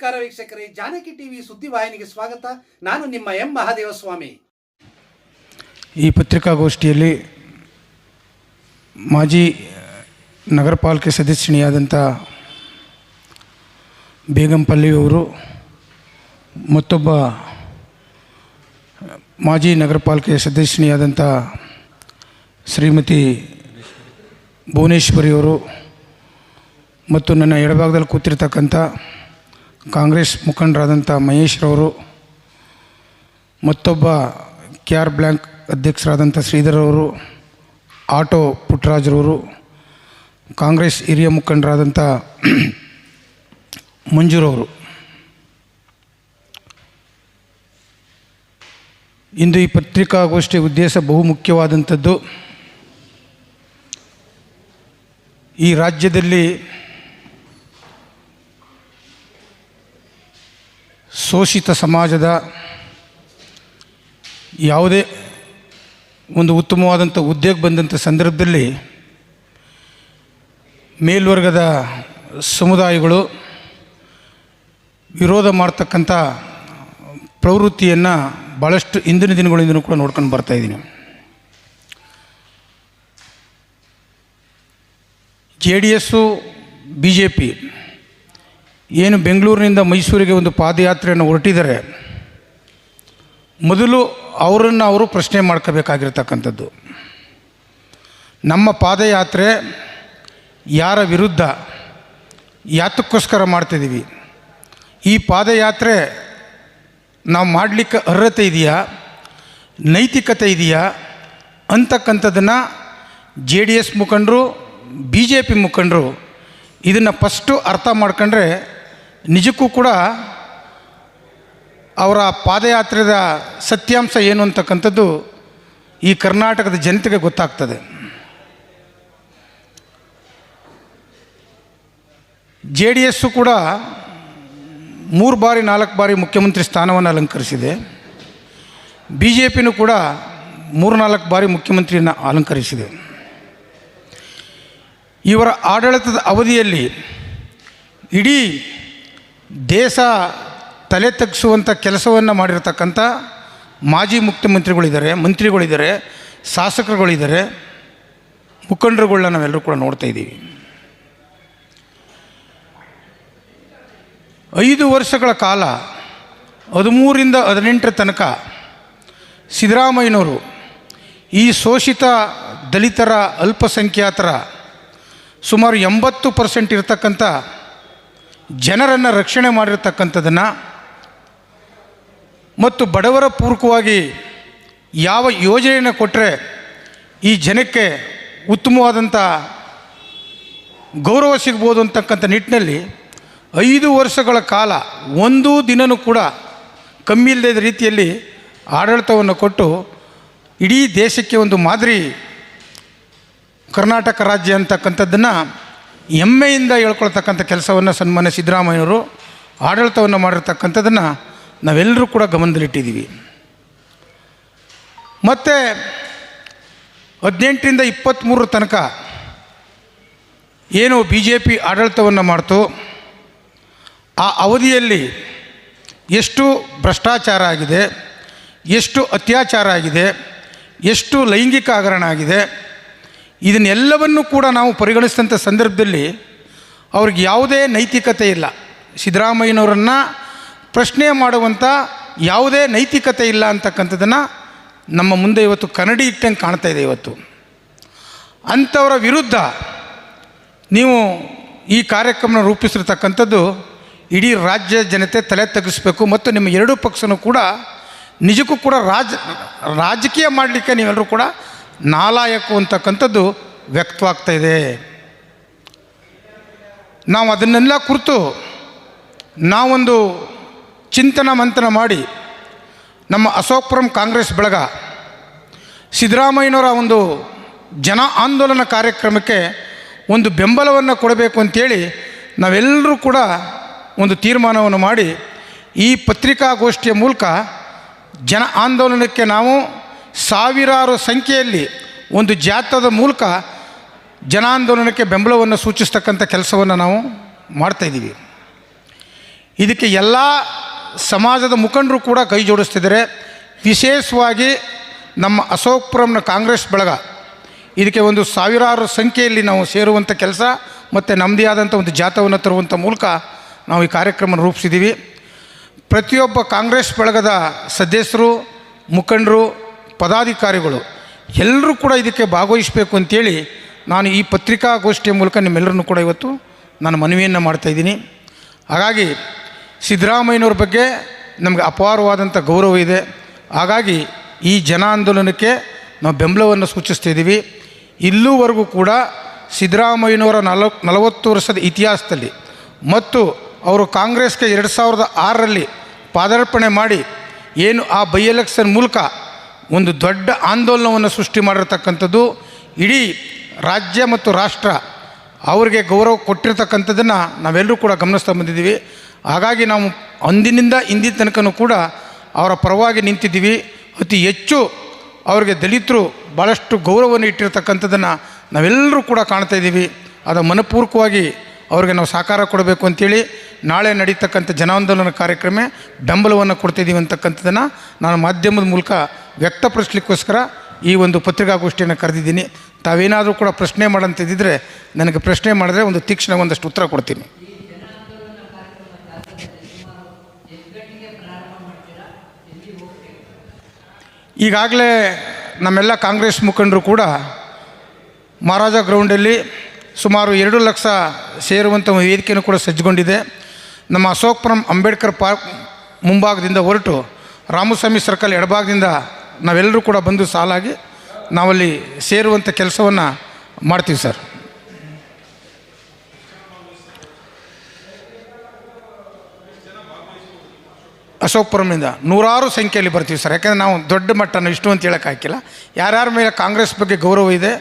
ನಮಸ್ಕಾರ ವೀಕ್ಷಕರೇ, ಜಾನಕಿ ಟಿವಿ ಸುದ್ದಿವಾಹಿನಿಗೆ ಸ್ವಾಗತ. ನಾನು ನಿಮ್ಮ ಎಂ ಮಹಾದೇವಸ್ವಾಮಿ. ಈ ಪತ್ರಿಕಾಗೋಷ್ಠಿಯಲ್ಲಿ ಮಾಜಿ ನಗರ ಪಾಲಿಕೆ ಸದಸ್ಯಣಿಯಾದಂಥ ಬೇಗಂಪಲ್ಲಿ ಅವರು, ಮತ್ತೊಬ್ಬ ಮಾಜಿ ನಗರ ಪಾಲಿಕೆ ಸದಸ್ಯಣಿಯಾದಂಥ ಶ್ರೀಮತಿ ಭುವನೇಶ್ವರಿಯವರು ಮತ್ತು ನನ್ನ ಎಡಭಾಗದಲ್ಲಿ ಕೂತಿರ್ತಕ್ಕಂಥ ಕಾಂಗ್ರೆಸ್ ಮುಖಂಡರಾದಂಥ ಮಹೇಶ್ರವರು ಮತ್ತೊಬ್ಬ ಕೆ ಆರ್ ಬ್ಲ್ಯಾಂಕ್ ಅಧ್ಯಕ್ಷರಾದಂಥ ಶ್ರೀಧರವರು ಆಟೋ ಪುಟ್ಟರಾಜ್ರವರು ಕಾಂಗ್ರೆಸ್ ಹಿರಿಯ ಮುಖಂಡರಾದಂಥ ಮಂಜೂರವರು ಇಂದು ಈ ಪತ್ರಿಕಾಗೋಷ್ಠಿ ಉದ್ದೇಶ ಬಹುಮುಖ್ಯವಾದಂಥದ್ದು ಈ ರಾಜ್ಯದಲ್ಲಿ ಶೋಷಿತ ಸಮಾಜದ ಯಾವುದೇ ಒಂದು ಉತ್ತಮವಾದಂಥ ಉದ್ಯೋಗ ಬಂದಂಥ ಸಂದರ್ಭದಲ್ಲಿ ಮೇಲ್ವರ್ಗದ ಸಮುದಾಯಗಳು ವಿರೋಧ ಮಾಡ್ತಕ್ಕಂಥ ಪ್ರವೃತ್ತಿಯನ್ನು ಭಾಳಷ್ಟು ಇಂದಿನ ದಿನಗಳಿಂದನೂ ಕೂಡ ನೋಡ್ಕೊಂಡು ಬರ್ತಾಯಿದ್ದೀನಿ J D S, B J P ಏನು ಬೆಂಗಳೂರಿನಿಂದ ಮೈಸೂರಿಗೆ ಒಂದು ಪಾದಯಾತ್ರೆಯನ್ನು ಹೊರಟಿದ್ದಾರೆ ಮೊದಲು ಅವರನ್ನು ಅವರು ಪ್ರಶ್ನೆ ಮಾಡ್ಕೋಬೇಕಾಗಿರ್ತಕ್ಕಂಥದ್ದು. ನಮ್ಮ ಪಾದಯಾತ್ರೆ ಯಾರ ವಿರುದ್ಧ ಯಾತಕ್ಕೋಸ್ಕರ ಮಾಡ್ತಿದ್ದೀವಿ? ಈ ಪಾದಯಾತ್ರೆ ನಾವು ಮಾಡಲಿಕ್ಕೆ ಅರ್ಹತೆ ಇದೆಯಾ? ನೈತಿಕತೆ ಇದೆಯಾ? ಅಂತಕ್ಕಂಥದ್ದನ್ನು ಜೆ ಡಿ ಎಸ್ ಮುಖಂಡರು, ಬಿ ಜೆ ಪಿ ಮುಖಂಡರು ಇದನ್ನು ಫಸ್ಟು ಅರ್ಥ ಮಾಡ್ಕೊಂಡ್ರೆ ನಿಜಕ್ಕೂ ಕೂಡ ಅವರ ಪಾದಯಾತ್ರೆಯ ಸತ್ಯಾಂಶ ಏನು ಅಂತಕ್ಕಂಥದ್ದು ಈ ಕರ್ನಾಟಕದ ಜನತೆಗೆ ಗೊತ್ತಾಗ್ತದೆ. ಜೆ ಡಿ ಎಸ್ಸು ಕೂಡ ಮೂರು ಬಾರಿ, ನಾಲ್ಕು ಬಾರಿ ಮುಖ್ಯಮಂತ್ರಿ ಸ್ಥಾನವನ್ನು ಅಲಂಕರಿಸಿದೆ. ಬಿ ಜೆ ಪಿನೂ ಕೂಡ ಮೂರು, ನಾಲ್ಕು ಬಾರಿ ಮುಖ್ಯಮಂತ್ರಿಯನ್ನು ಅಲಂಕರಿಸಿದೆ. ಇವರ ಆಡಳಿತದ ಅವಧಿಯಲ್ಲಿ ಇಡೀ ದೇಶ ತಲೆ ತಗ್ಗಿಸುವಂಥ ಕೆಲಸವನ್ನು ಮಾಡಿರತಕ್ಕಂಥ ಮಾಜಿ ಮುಖ್ಯಮಂತ್ರಿಗಳಿದ್ದಾರೆ, ಮಂತ್ರಿಗಳಿದ್ದಾರೆ, ಶಾಸಕರುಗಳಿದ್ದಾರೆ ಮುಖಂಡರುಗಳನ್ನ ನಾವೆಲ್ಲರೂ ಕೂಡ ನೋಡ್ತಾ ಇದ್ದೀವಿ. ಐದು ವರ್ಷಗಳ ಕಾಲ ಹದಿಮೂರಿಂದ ಹದಿನೆಂಟರ ತನಕ ಸಿದ್ದರಾಮಯ್ಯನವರು ಈ ಶೋಷಿತ ದಲಿತರ ಅಲ್ಪಸಂಖ್ಯಾತರ ಸುಮಾರು ಎಂಬತ್ತು ಪರ್ಸೆಂಟ್ ಇರತಕ್ಕಂಥ ಜನರನ್ನು ರಕ್ಷಣೆ ಮಾಡಿರ್ತಕ್ಕಂಥದ್ದನ್ನು ಮತ್ತು ಬಡವರ ಪೂರ್ವಕವಾಗಿ ಯಾವ ಯೋಜನೆಯನ್ನು ಕೊಟ್ಟರೆ ಈ ಜನಕ್ಕೆ ಉತ್ತಮವಾದಂಥ ಗೌರವ ಸಿಗ್ಬೋದು ಅಂತಕ್ಕಂಥ ನಿಟ್ಟಿನಲ್ಲಿ ಐದು ವರ್ಷಗಳ ಕಾಲ ಒಂದು ದಿನವೂ ಕೂಡ ಕಮ್ಮಿ ಇಲ್ಲದ ರೀತಿಯಲ್ಲಿ ಆಡಳಿತವನ್ನು ಕೊಟ್ಟು ಇಡೀ ದೇಶಕ್ಕೆ ಒಂದು ಮಾದರಿ ಕರ್ನಾಟಕ ರಾಜ್ಯ ಅಂತಕ್ಕಂಥದ್ದನ್ನು ಹೆಮ್ಮೆಯಿಂದ ಹೇಳ್ಕೊಳ್ತಕ್ಕಂಥ ಕೆಲಸವನ್ನು ಸನ್ಮಾನ ಸಿದ್ದರಾಮಯ್ಯವರು, ಆಡಳಿತವನ್ನು ಮಾಡಿರ್ತಕ್ಕಂಥದ್ದನ್ನು ನಾವೆಲ್ಲರೂ ಕೂಡ ಗಮನದಲ್ಲಿಟ್ಟಿದ್ದೀವಿ. ಮತ್ತು ಹದಿನೆಂಟರಿಂದ ಇಪ್ಪತ್ತ್ಮೂರರ ತನಕ ಏನು ಬಿ ಜೆ ಪಿ ಆಡಳಿತವನ್ನು ಮಾಡ್ತು, ಆ ಅವಧಿಯಲ್ಲಿ ಎಷ್ಟು ಭ್ರಷ್ಟಾಚಾರ ಆಗಿದೆ, ಎಷ್ಟು ಅತ್ಯಾಚಾರ ಆಗಿದೆ, ಎಷ್ಟು ಲೈಂಗಿಕ ಹಗರಣ ಆಗಿದೆ ಇದನ್ನೆಲ್ಲವನ್ನು ಕೂಡ ನಾವು ಪರಿಗಣಿಸಿದಂಥ ಸಂದರ್ಭದಲ್ಲಿ ಅವ್ರಿಗೆ ಯಾವುದೇ ನೈತಿಕತೆ ಇಲ್ಲ. ಸಿದ್ದರಾಮಯ್ಯನವರನ್ನು ಪ್ರಶ್ನೆ ಮಾಡುವಂಥ ಯಾವುದೇ ನೈತಿಕತೆ ಇಲ್ಲ ಅಂತಕ್ಕಂಥದ್ದನ್ನು ನಮ್ಮ ಮುಂದೆ ಇವತ್ತು ಕನ್ನಡಿ ಇಟ್ಟಂಗೆ ಕಾಣ್ತಾ ಇದೆ ಇವತ್ತು. ಅಂಥವರ ವಿರುದ್ಧ ನೀವು ಈ ಕಾರ್ಯಕ್ರಮ ರೂಪಿಸಿರ್ತಕ್ಕಂಥದ್ದು ಇಡೀ ರಾಜ್ಯ ಜನತೆ ತಲೆ ತಗ್ಗಿಸ್ಬೇಕು ಮತ್ತು ನಿಮ್ಮ ಎರಡೂ ಪಕ್ಷನೂ ಕೂಡ ನಿಜಕ್ಕೂ ಕೂಡ ರಾಜ, ರಾಜಕೀಯ ಮಾಡಲಿಕ್ಕೆ ನೀವೆಲ್ಲರೂ ಕೂಡ ನಾಲಾಯಕು ಅಂತಕ್ಕಂಥದ್ದು ವ್ಯಕ್ತವಾಗ್ತಾ ಇದೆ. ನಾವು ಅದನ್ನೆಲ್ಲ ಕುರಿತು ನಾವೊಂದು ಚಿಂತನ ಮಂಥನ ಮಾಡಿ ನಮ್ಮ ಅಶೋಕ್ಪುರಂ ಕಾಂಗ್ರೆಸ್ ಬಳಗ ಸಿದ್ದರಾಮಯ್ಯನವರ ಒಂದು ಜನ ಆಂದೋಲನ ಕಾರ್ಯಕ್ರಮಕ್ಕೆ ಒಂದು ಬೆಂಬಲವನ್ನು ಕೊಡಬೇಕು ಅಂತೇಳಿ ನಾವೆಲ್ಲರೂ ಕೂಡ ಒಂದು ತೀರ್ಮಾನವನ್ನು ಮಾಡಿ ಈ ಪತ್ರಿಕಾಗೋಷ್ಠಿಯ ಮೂಲಕ ಜನ ಆಂದೋಲನಕ್ಕೆ ನಾವು ಸಾವಿರಾರು ಸಂಖ್ಯೆಯಲ್ಲಿ ಒಂದು ಜಾಥಾದ ಮೂಲಕ ಜನಾಂದೋಲನಕ್ಕೆ ಬೆಂಬಲವನ್ನು ಸೂಚಿಸ್ತಕ್ಕಂಥ ಕೆಲಸವನ್ನು ನಾವು ಮಾಡ್ತಾಯಿದ್ದೀವಿ ಇದಕ್ಕೆ ಎಲ್ಲ ಸಮಾಜದ ಮುಖಂಡರು ಕೂಡ ಕೈ ಜೋಡಿಸ್ತಿದ್ದಾರೆ. ವಿಶೇಷವಾಗಿ ನಮ್ಮ ಅಶೋಕ್ಪುರಂನ ಕಾಂಗ್ರೆಸ್ ಬಳಗ. ಇದಕ್ಕೆ ಒಂದು ಸಾವಿರಾರು ಸಂಖ್ಯೆಯಲ್ಲಿ ನಾವು ಸೇರುವಂಥ ಕೆಲಸ ಮತ್ತು ನಮ್ಮದೇ ಆದಂಥ ಒಂದು ಜಾತವನ್ನು ತರುವಂಥ ಮೂಲಕ ನಾವು ಈ ಕಾರ್ಯಕ್ರಮ ರೂಪಿಸಿದ್ದೀವಿ. ಪ್ರತಿಯೊಬ್ಬ ಕಾಂಗ್ರೆಸ್ ಬಳಗದ ಸದಸ್ಯರು, ಮುಖಂಡರು ಪದಾಧಿಕಾರಿಗಳು ಎಲ್ಲರೂ ಕೂಡ ಇದಕ್ಕೆ ಭಾಗವಹಿಸಬೇಕು ಅಂತೇಳಿ ನಾನು ಈ ಪತ್ರಿಕಾಗೋಷ್ಠಿಯ ಮೂಲಕ ನಿಮ್ಮೆಲ್ಲರನ್ನು ಕೂಡ ಇವತ್ತು ನಾನು ಮನವಿಯನ್ನು ಮಾಡ್ತಾಯಿದ್ದೀನಿ ಹಾಗಾಗಿ ಸಿದ್ದರಾಮಯ್ಯನವ್ರ ಬಗ್ಗೆ ನಮಗೆ ಅಪಾರವಾದಂಥ ಗೌರವ ಇದೆ. ಹಾಗಾಗಿ ಈ ಜನ ಆಂದೋಲನಕ್ಕೆ ನಾವು ಬೆಂಬಲವನ್ನು ಸೂಚಿಸ್ತಿದ್ದೀವಿ ಇಲ್ಲೂವರೆಗೂ ಕೂಡ ಸಿದ್ದರಾಮಯ್ಯನವರ ನಲ ನಲವತ್ತು ವರ್ಷದ ಇತಿಹಾಸದಲ್ಲಿ ಮತ್ತು ಅವರು ಕಾಂಗ್ರೆಸ್ಗೆ ಎರಡು ಸಾವಿರದ ಆರರಲ್ಲಿ ಪಾದಾರ್ಪಣೆ ಮಾಡಿ ಏನು ಆ ಬೈ ಎಲೆಕ್ಷನ್ ಮೂಲಕ ಒಂದು ದೊಡ್ಡ ಆಂದೋಲನವನ್ನು ಸೃಷ್ಟಿ ಮಾಡಿರತಕ್ಕಂಥದ್ದು ಇಡೀ ರಾಜ್ಯ ಮತ್ತು ರಾಷ್ಟ್ರ ಅವರಿಗೆ ಗೌರವ ಕೊಟ್ಟಿರ್ತಕ್ಕಂಥದ್ದನ್ನು ನಾವೆಲ್ಲರೂ ಕೂಡ ಗಮನಿಸ್ತಾ ಬಂದಿದ್ದೀವಿ. ಹಾಗಾಗಿ ನಾವು ಅಂದಿನಿಂದ ಇಂದಿನ ತನಕನೂ ಕೂಡ ಅವರ ಪರವಾಗಿ ನಿಂತಿದ್ದೀವಿ. ಅತಿ ಹೆಚ್ಚು ಅವರಿಗೆ ದಲಿತರು ಭಾಳಷ್ಟು ಗೌರವವನ್ನು ಇಟ್ಟಿರ್ತಕ್ಕಂಥದ್ದನ್ನು ನಾವೆಲ್ಲರೂ ಕೂಡ ಕಾಣ್ತಾ ಇದ್ದೀವಿ. ಅದು ಮನಪೂರ್ವಕವಾಗಿ ಅವ್ರಿಗೆ ನಾವು ಸಹಕಾರ ಕೊಡಬೇಕು ಅಂತೇಳಿ ನಾಳೆ ನಡೀತಕ್ಕಂಥ ಜನಾಂದೋಲನ ಕಾರ್ಯಕ್ರಮ ಬೆಂಬಲವನ್ನು ಕೊಡ್ತಿದ್ದೀವಿ ಅಂತಕ್ಕಂಥದ್ದನ್ನು ನಾನು ಮಾಧ್ಯಮದ ಮೂಲಕ ವ್ಯಕ್ತಪಡಿಸ್ಲಿಕ್ಕೋಸ್ಕರ ಈ ಒಂದು ಪತ್ರಿಕಾಗೋಷ್ಠಿಯನ್ನು ಕರೆದಿದ್ದೀನಿ. ತಾವೇನಾದರೂ ಕೂಡ ಪ್ರಶ್ನೆ ಮಾಡಂತಿದ್ದರೆ ನನಗೆ ಪ್ರಶ್ನೆ ಮಾಡಿದ್ರೆ ಒಂದು ತೀಕ್ಷ್ಣ ಒಂದಷ್ಟು ಉತ್ತರ ಕೊಡ್ತೀನಿ. ಈಗಾಗಲೇ ನಮ್ಮೆಲ್ಲ ಕಾಂಗ್ರೆಸ್ ಮುಖಂಡರು ಕೂಡ ಮಹಾರಾಜ ಗ್ರೌಂಡಲ್ಲಿ ಸುಮಾರು ಎರಡು ಲಕ್ಷ ಸೇರುವಂಥ ವೇದಿಕೆಯನ್ನು ಕೂಡ ಸಜ್ಜುಗೊಂಡಿದೆ. ನಮ್ಮ ಅಶೋಕ್ಪುರಂ ಅಂಬೇಡ್ಕರ್ ಪಾರ್ಕ್ ಮುಂಭಾಗದಿಂದ ಹೊರಟು ರಾಮಸ್ವಾಮಿ ಸರ್ಕಲ್ ಎಡಭಾಗದಿಂದ ನಾವೆಲ್ಲರೂ ಕೂಡ ಬಂದು ಸಾಲಾಗಿ ನಾವಲ್ಲಿ ಸೇರುವಂಥ ಕೆಲಸವನ್ನು ಮಾಡ್ತೀವಿ ಸರ್. ಅಶೋಕ್ಪುರಮಿಂದ ನೂರಾರು ಸಂಖ್ಯೆಯಲ್ಲಿ ಬರ್ತೀವಿ ಸರ್. ಯಾಕೆಂದರೆ ನಾವು ದೊಡ್ಡ ಮಟ್ಟನ ಇಷ್ಟು ಅಂತ ಹೇಳೋಕೆ ಹಾಕಿಲ್ಲ. ಯಾರ್ಯಾರ ಮೇಲೆ ಕಾಂಗ್ರೆಸ್ ಬಗ್ಗೆ ಗೌರವ ಇದೆ,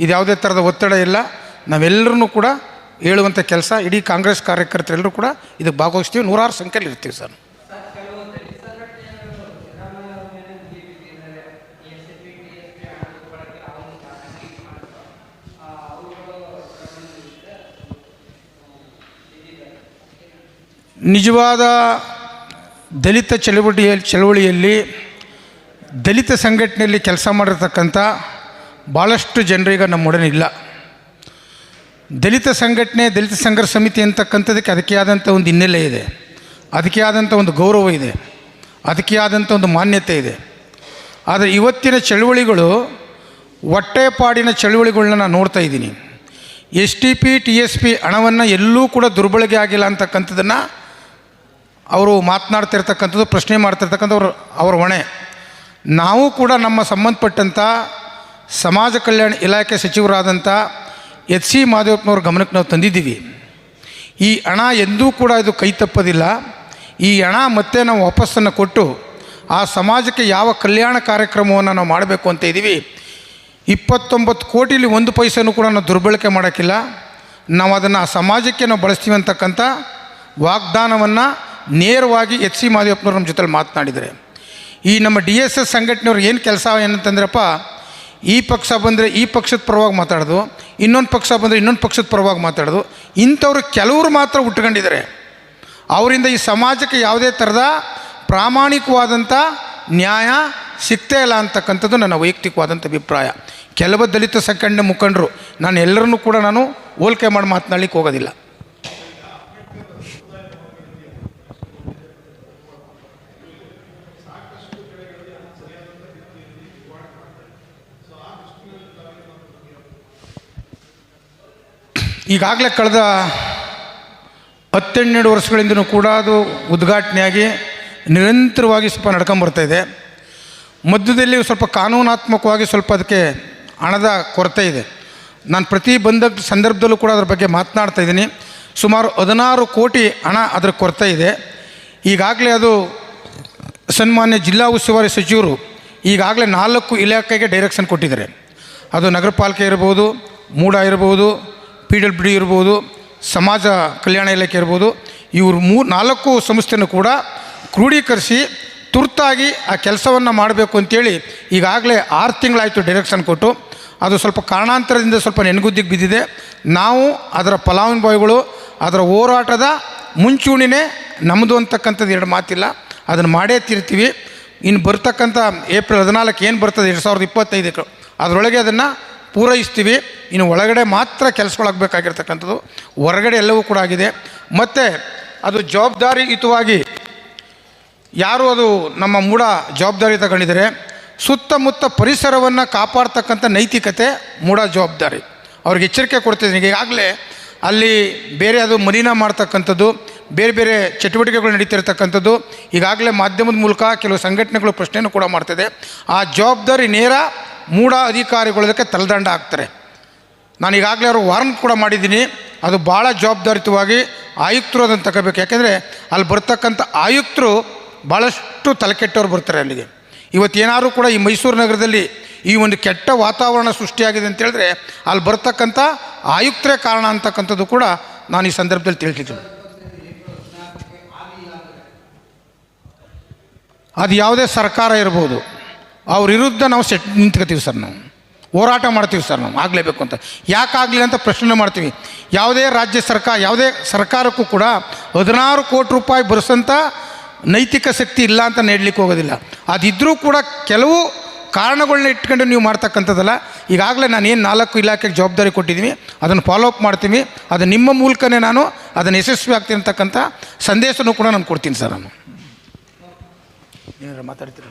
ಇದು ಯಾವುದೇ ಥರದ ಒತ್ತಡ ಇಲ್ಲ. ನಾವೆಲ್ಲರೂ ಕೂಡ ಹೇಳುವಂಥ ಕೆಲಸ ಇಡೀ ಕಾಂಗ್ರೆಸ್ ಕಾರ್ಯಕರ್ತರೆಲ್ಲರೂ ಕೂಡ ಇದಕ್ಕೆ ಭಾಗವಹಿಸ್ತೀವಿ. ನೂರಾರು ಸಂಖ್ಯೆಯಲ್ಲಿ ಇರ್ತೀವಿ ಸರ್. ನಿಜವಾದ ದಲಿತ ಚಳವಳಿಯ ಚಳವಳಿಯಲ್ಲಿ ದಲಿತ ಸಂಘಟನೆಯಲ್ಲಿ ಕೆಲಸ ಮಾಡಿರ್ತಕ್ಕಂಥ ಭಾಳಷ್ಟು ಜನರೀಗ ನಮ್ಮೊಡನೆ ಇಲ್ಲ. ದಲಿತ ಸಂಘಟನೆ, ದಲಿತ ಸಂಘರ್ಷ ಸಮಿತಿ ಅಂತಕ್ಕಂಥದಕ್ಕೆ ಅದಕ್ಕೆ ಆದಂಥ ಒಂದು ಹಿನ್ನೆಲೆ ಇದೆ. ಅದಕ್ಕೆ ಆದಂಥ ಒಂದು ಗೌರವ ಇದೆ. ಅದಕ್ಕೆ ಆದಂಥ ಒಂದು ಮಾನ್ಯತೆ ಇದೆ. ಆದರೆ ಇವತ್ತಿನ ಚಳುವಳಿಗಳು, ಹೊಟ್ಟೆಪಾಡಿನ ಚಳುವಳಿಗಳನ್ನ ನಾನು ನೋಡ್ತಾ ಇದ್ದೀನಿ. S T P, T S P ಹಣವನ್ನು ಎಲ್ಲೂ ಕೂಡ ದುರ್ಬಳಕೆ ಆಗಿಲ್ಲ ಅಂತಕ್ಕಂಥದ್ದನ್ನು ಅವರು ಮಾತನಾಡ್ತಿರ್ತಕ್ಕಂಥದ್ದು, ಪ್ರಶ್ನೆ ಮಾಡ್ತಿರ್ತಕ್ಕಂಥವ್ರು ಅವರ ಹೊಣೆ. ನಾವು ಕೂಡ ನಮ್ಮ ಸಂಬಂಧಪಟ್ಟಂಥ ಸಮಾಜ ಕಲ್ಯಾಣ ಇಲಾಖೆ ಸಚಿವರಾದಂಥ ಎಚ್ ಸಿ ಮಾದೇವಪ್ಪನವ್ರ ಗಮನಕ್ಕೆ ನಾವು ತಂದಿದ್ದೀವಿ. ಈ ಹಣ ಎಂದೂ ಕೂಡ ಇದು ಕೈ ತಪ್ಪೋದಿಲ್ಲ. ಈ ಹಣ ಮತ್ತೆ ನಾವು ವಾಪಸ್ಸನ್ನು ಕೊಟ್ಟು ಆ ಸಮಾಜಕ್ಕೆ ಯಾವ ಕಲ್ಯಾಣ ಕಾರ್ಯಕ್ರಮವನ್ನು ನಾವು ಮಾಡಬೇಕು ಅಂತ ಇದ್ದೀವಿ. ಇಪ್ಪತ್ತೊಂಬತ್ತು ಕೋಟಿಲಿ ಒಂದು ಪೈಸೆನೂ ಕೂಡ ನಾವು ದುರ್ಬಳಕೆ ಮಾಡೋಕ್ಕಿಲ್ಲ. ನಾವು ಅದನ್ನು ಆ ಸಮಾಜಕ್ಕೆ ನಾವು ಬಳಸ್ತೀವಿ ಅಂತಕ್ಕಂಥ ವಾಗ್ದಾನವನ್ನು ನೇರವಾಗಿ ಎಚ್ ಸಿ ಮಾದೇವಪ್ಪನವ್ರು ನಮ್ಮ ಜೊತೆಲಿ ಮಾತನಾಡಿದರೆ ಈ ನಮ್ಮ ಡಿ ಎಸ್ ಎಸ್ ಸಂಘಟನೆಯವ್ರು ಏನು ಕೆಲಸ ಏನಂತಂದ್ರಪ್ಪ, ಈ ಪಕ್ಷ ಬಂದರೆ ಈ ಪಕ್ಷದ ಪರವಾಗಿ ಮಾತಾಡೋದು, ಇನ್ನೊಂದು ಪಕ್ಷ ಬಂದರೆ ಇನ್ನೊಂದು ಪಕ್ಷದ ಪರವಾಗಿ ಮಾತಾಡೋದು, ಇಂಥವ್ರು ಕೆಲವರು ಮಾತ್ರ ಉಟ್ಕೊಂಡಿದ್ದಾರೆ. ಅವರಿಂದ ಈ ಸಮಾಜಕ್ಕೆ ಯಾವುದೇ ಥರದ ಪ್ರಾಮಾಣಿಕವಾದಂಥ ನ್ಯಾಯ ಸಿಗ್ತೇ ಇಲ್ಲ ಅಂತಕ್ಕಂಥದ್ದು ನನ್ನ ವೈಯಕ್ತಿಕವಾದಂಥ ಅಭಿಪ್ರಾಯ. ಕೆಲವು ದಲಿತ ಸಂಘಟನೆ ಮುಖಂಡರು ನಾನು ಎಲ್ಲರನ್ನೂ ಕೂಡ ನಾನು ಹೋಲ್ಕೆ ಮಾಡಿ ಮಾತನಾಡಲಿಕ್ಕೆ ಹೋಗೋದಿಲ್ಲ. ಈಗಾಗಲೇ ಕಳೆದ ಹತ್ತೆರಡು ವರ್ಷಗಳಿಂದಲೂ ಕೂಡ ಅದು ಉದ್ಘಾಟನೆಯಾಗಿ ನಿರಂತರವಾಗಿ ಸ್ವಲ್ಪ ನಡ್ಕೊಂಬರ್ತಾ ಇದೆ. ಮಧ್ಯದಲ್ಲಿ ಸ್ವಲ್ಪ ಕಾನೂನಾತ್ಮಕವಾಗಿ ಸ್ವಲ್ಪ ಅದಕ್ಕೆ ಹಣದ ಕೊರತೆ ಇದೆ. ನಾನು ಪ್ರತಿ ಬಂದ ಸಂದರ್ಭದಲ್ಲೂ ಕೂಡ ಅದ್ರ ಬಗ್ಗೆ ಮಾತನಾಡ್ತಾ ಇದ್ದೀನಿ. ಸುಮಾರು ಹದಿನಾರು ಕೋಟಿ ಹಣ ಅದರ ಕೊರತೆ ಇದೆ. ಈಗಾಗಲೇ ಅದು ಸನ್ಮಾನ್ಯ ಜಿಲ್ಲಾ ಉಸ್ತುವಾರಿ ಸಚಿವರು ಈಗಾಗಲೇ ನಾಲ್ಕು ಇಲಾಖೆಗೆ ಡೈರೆಕ್ಷನ್ ಕೊಟ್ಟಿದ್ದಾರೆ. ಅದು ನಗರ ಪಾಲಿಕೆ ಇರ್ಬೋದು, ಮೂಡ ಇರ್ಬೋದು ಪಿ ಡಬ್ಲ್ಯೂ ಡಿ ಇರ್ಬೋದು, ಸಮಾಜ ಕಲ್ಯಾಣ ಇಲಾಖೆ ಇರ್ಬೋದು, ಇವರು ಮೂ, ನಾಲ್ಕು ಸಂಸ್ಥೆನೂ ಕೂಡ ಕ್ರೋಢೀಕರಿಸಿ ತುರ್ತಾಗಿ ಆ ಕೆಲಸವನ್ನು ಮಾಡಬೇಕು ಅಂತೇಳಿ ಈಗಾಗಲೇ ಆರು ತಿಂಗಳಾಯಿತು ಡೈರೆಕ್ಷನ್ ಕೊಟ್ಟು. ಅದು ಸ್ವಲ್ಪ ಕಾರಣಾಂತರದಿಂದ ಸ್ವಲ್ಪ ನೆನಗುದ್ದಿಗೆ ಬಿದ್ದಿದೆ. ನಾವು, ಅದರ ಫಲಾನುಭವಿಗಳು, ಅದರ ಹೋರಾಟದ ಮುಂಚೂಣಿನೇ ನಮ್ಮದು ಅಂತಕ್ಕಂಥದ್ದು ಎರಡು ಮಾತಿಲ್ಲ. ಅದನ್ನು ಮಾಡೇ ತಿರ್ತೀವಿ. ಇನ್ನು ಬರ್ತಕ್ಕಂಥ ಏಪ್ರಿಲ್ ಹದಿನಾಲ್ಕು ಏನು ಬರ್ತದೆ, ಎರಡು ಸಾವಿರದ ಇಪ್ಪತ್ತೈದಕ್ಕೆ, ಅದರೊಳಗೆ ಅದನ್ನು ಪೂರೈಸ್ತೀವಿ. ಇನ್ನು ಒಳಗಡೆ ಮಾತ್ರ ಕೆಲಸಗಳಾಗಬೇಕಾಗಿರ್ತಕ್ಕಂಥದ್ದು ಹೊರಗಡೆ ಎಲ್ಲವೂ ಕೂಡ ಆಗಿದೆ. ಮತ್ತು ಅದು ಜವಾಬ್ದಾರಿಯುತವಾಗಿ ಯಾರು ಅದು ನಮ್ಮ ಮೂಡ ಜವಾಬ್ದಾರಿ ತಗೊಂಡಿದ್ದಾರೆ. ಸುತ್ತಮುತ್ತ ಪರಿಸರವನ್ನು ಕಾಪಾಡ್ತಕ್ಕಂಥ ನೈತಿಕತೆ ಮೂಡ ಜವಾಬ್ದಾರಿ. ಅವ್ರಿಗೆ ಎಚ್ಚರಿಕೆ ಕೊಡ್ತಿದ್ದೀನಿ. ಈಗಾಗಲೇ ಅಲ್ಲಿ ಬೇರೆ ಅದು ಮಲಿನ ಮಾಡ್ತಕ್ಕಂಥದ್ದು, ಬೇರೆ ಬೇರೆ ಚಟುವಟಿಕೆಗಳು ನಡೀತಿರ್ತಕ್ಕಂಥದ್ದು, ಈಗಾಗಲೇ ಮಾಧ್ಯಮದ ಮೂಲಕ ಕೆಲವು ಸಂಘಟನೆಗಳು ಪ್ರಶ್ನೆಯನ್ನು ಕೂಡ ಮಾಡ್ತಿದೆ. ಆ ಜವಾಬ್ದಾರಿ ನೇರ ಮೂಡ ಅಧಿಕಾರಿಗಳಕ್ಕೆ ತಲೆದಂಡ ಹಾಕ್ತಾರೆ. ನಾನು ಈಗಾಗಲೇ ಅವರು ವಾರ್ನ್ ಕೂಡ ಮಾಡಿದ್ದೀನಿ. ಅದು ಭಾಳ ಜವಾಬ್ದಾರಿತವಾಗಿ ಆಯುಕ್ತರು ಅದನ್ನು ತಗೋಬೇಕು. ಯಾಕೆಂದರೆ ಅಲ್ಲಿ ಬರ್ತಕ್ಕಂಥ ಆಯುಕ್ತರು ಭಾಳಷ್ಟು ತಲೆಕೆಟ್ಟವ್ರು ಬರ್ತಾರೆ ಅಲ್ಲಿಗೆ. ಇವತ್ತೇನಾದರೂ ಕೂಡ ಈ ಮೈಸೂರು ನಗರದಲ್ಲಿ ಈ ಒಂದು ಕೆಟ್ಟ ವಾತಾವರಣ ಸೃಷ್ಟಿಯಾಗಿದೆ ಅಂತ ಹೇಳಿದ್ರೆ ಅಲ್ಲಿ ಬರ್ತಕ್ಕಂಥ ಆಯುಕ್ತರೇ ಕಾರಣ ಅಂತಕ್ಕಂಥದ್ದು ಕೂಡ ನಾನು ಈ ಸಂದರ್ಭದಲ್ಲಿ ತಿಳಿಸಿದ್ದೀನಿ ಅದು ಯಾವುದೇ ಸರ್ಕಾರ ಇರ್ಬೋದು. ಅವ್ರ ವಿರುದ್ಧ ನಾವು ಸೆಟ್ ನಿಂತ್ಕೋತೀವಿ ಸರ್ ನಾವು. ಹೋರಾಟ ಮಾಡ್ತೀವಿ ಸರ್ ನಾವು. ಆಗಲೇಬೇಕು ಅಂತ. ಯಾಕಾಗಲಿಲ್ಲ ಅಂತ ಪ್ರಶ್ನೆ ಮಾಡ್ತೀವಿ. ಯಾವುದೇ ರಾಜ್ಯ ಸರ್ಕಾರ, ಯಾವುದೇ ಸರ್ಕಾರಕ್ಕೂ ಕೂಡ ಹದಿನಾರು ಕೋಟಿ ರೂಪಾಯಿ ಬರೆಸಂಥ ನೈತಿಕ ಶಕ್ತಿ ಇಲ್ಲ ಅಂತ ನೀಡಲಿಕ್ಕೆ ಹೋಗೋದಿಲ್ಲ. ಅದಿದ್ದರೂ ಕೂಡ ಕೆಲವು ಕಾರಣಗಳನ್ನ ಇಟ್ಕೊಂಡು ನೀವು ಮಾಡ್ತಕ್ಕಂಥದ್ದಲ್ಲ. ಈಗಾಗಲೇ ನಾನು ಏನು ನಾಲ್ಕು ಇಲಾಖೆಗೆ ಜವಾಬ್ದಾರಿ ಕೊಟ್ಟಿದ್ದೀನಿ ಅದನ್ನು ಫಾಲೋ ಅಪ್ ಮಾಡ್ತೀನಿ, ಅದು ನಿಮ್ಮ ಮೂಲಕನೇ ನಾನು ಅದನ್ನು ಯಶಸ್ವಿ ಆಗ್ತೀನಿ ಅಂತಕ್ಕಂಥ ಸಂದೇಶನೂ ಕೂಡ ನಾನು ಕೊಡ್ತೀನಿ ಸರ್ ನಾನು. ಏನಾರು ಮಾತಾಡ್ತೀನಿ